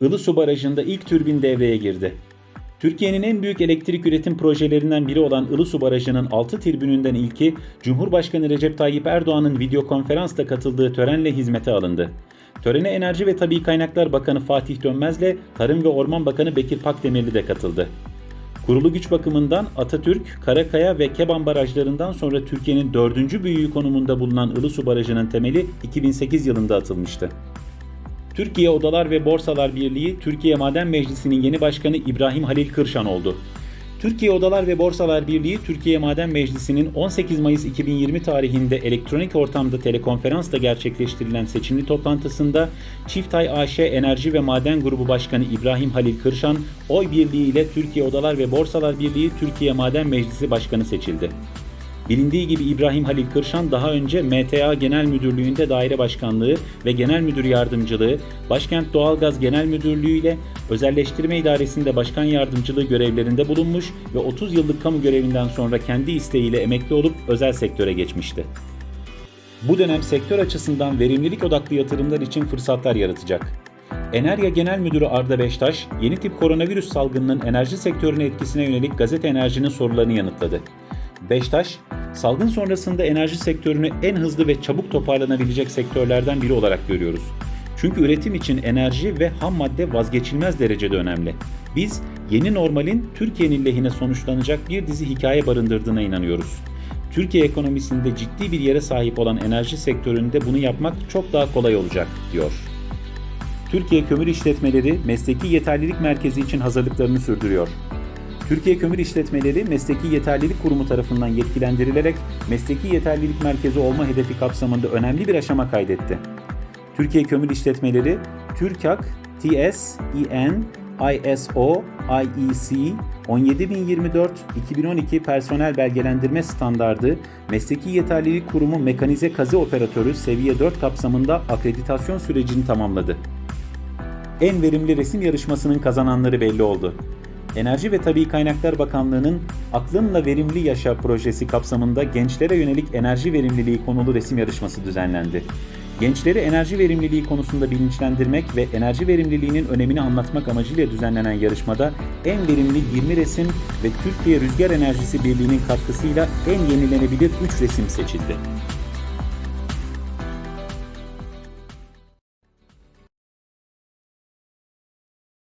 Ilısu Barajı'nda ilk türbin devreye girdi. Türkiye'nin en büyük elektrik üretim projelerinden biri olan Ilısu Barajı'nın 6 tribününden ilki Cumhurbaşkanı Recep Tayyip Erdoğan'ın video konferansla katıldığı törenle hizmete alındı. Törene Enerji ve Tabi Kaynaklar Bakanı Fatih Dönmez'le Tarım ve Orman Bakanı Bekir Pakdemirli de katıldı. Kurulu güç bakımından Atatürk, Karakaya ve Keban barajlarından sonra Türkiye'nin dördüncü büyüğü konumunda bulunan Ilısu Barajı'nın temeli 2008 yılında atılmıştı. Türkiye Odalar ve Borsalar Birliği, Türkiye Maden Meclisi'nin yeni başkanı İbrahim Halil Kırşan oldu. Türkiye Odalar ve Borsalar Birliği, Türkiye Maden Meclisi'nin 18 Mayıs 2020 tarihinde elektronik ortamda telekonferansla gerçekleştirilen seçimli toplantısında Çiftay AŞ Enerji ve Maden Grubu Başkanı İbrahim Halil Kırşan, oy birliği ile Türkiye Odalar ve Borsalar Birliği Türkiye Maden Meclisi Başkanı seçildi. Bilindiği gibi İbrahim Halil Kırşan daha önce MTA Genel Müdürlüğü'nde daire başkanlığı ve genel müdür yardımcılığı, Başkent Doğalgaz Genel Müdürlüğü ile Özelleştirme İdaresi'nde başkan yardımcılığı görevlerinde bulunmuş ve 30 yıllık kamu görevinden sonra kendi isteğiyle emekli olup özel sektöre geçmişti. Bu dönem sektör açısından verimlilik odaklı yatırımlar için fırsatlar yaratacak. Enerya Genel Müdürü Arda Beştaş, yeni tip koronavirüs salgınının enerji sektörüne etkisine yönelik Gazete Enerji'nin sorularını yanıtladı. Beştaş, salgın sonrasında enerji sektörünü en hızlı ve çabuk toparlanabilecek sektörlerden biri olarak görüyoruz. Çünkü üretim için enerji ve ham madde vazgeçilmez derecede önemli. Biz yeni normalin Türkiye'nin lehine sonuçlanacak bir dizi hikaye barındırdığına inanıyoruz. Türkiye ekonomisinde ciddi bir yere sahip olan enerji sektöründe bunu yapmak çok daha kolay olacak, diyor. Türkiye Kömür İşletmeleri Mesleki Yeterlilik Merkezi için hazırlıklarını sürdürüyor. Türkiye Kömür İşletmeleri Mesleki Yeterlilik Kurumu tarafından yetkilendirilerek Mesleki Yeterlilik Merkezi olma hedefi kapsamında önemli bir aşama kaydetti. Türkiye Kömür İşletmeleri, TÜRKAK, TS, EN, ISO, IEC 17024-2012 personel belgelendirme standardı Mesleki Yeterlilik Kurumu Mekanize Kazı Operatörü seviye 4 kapsamında akreditasyon sürecini tamamladı. En verimli resim yarışmasının kazananları belli oldu. Enerji ve Tabi Kaynaklar Bakanlığı'nın Aklınla Verimli Yaşa projesi kapsamında gençlere yönelik enerji verimliliği konulu resim yarışması düzenlendi. Gençleri enerji verimliliği konusunda bilinçlendirmek ve enerji verimliliğinin önemini anlatmak amacıyla düzenlenen yarışmada en verimli 20 resim ve Türkiye Rüzgar Enerjisi Birliği'nin katkısıyla en yenilenebilir 3 resim seçildi.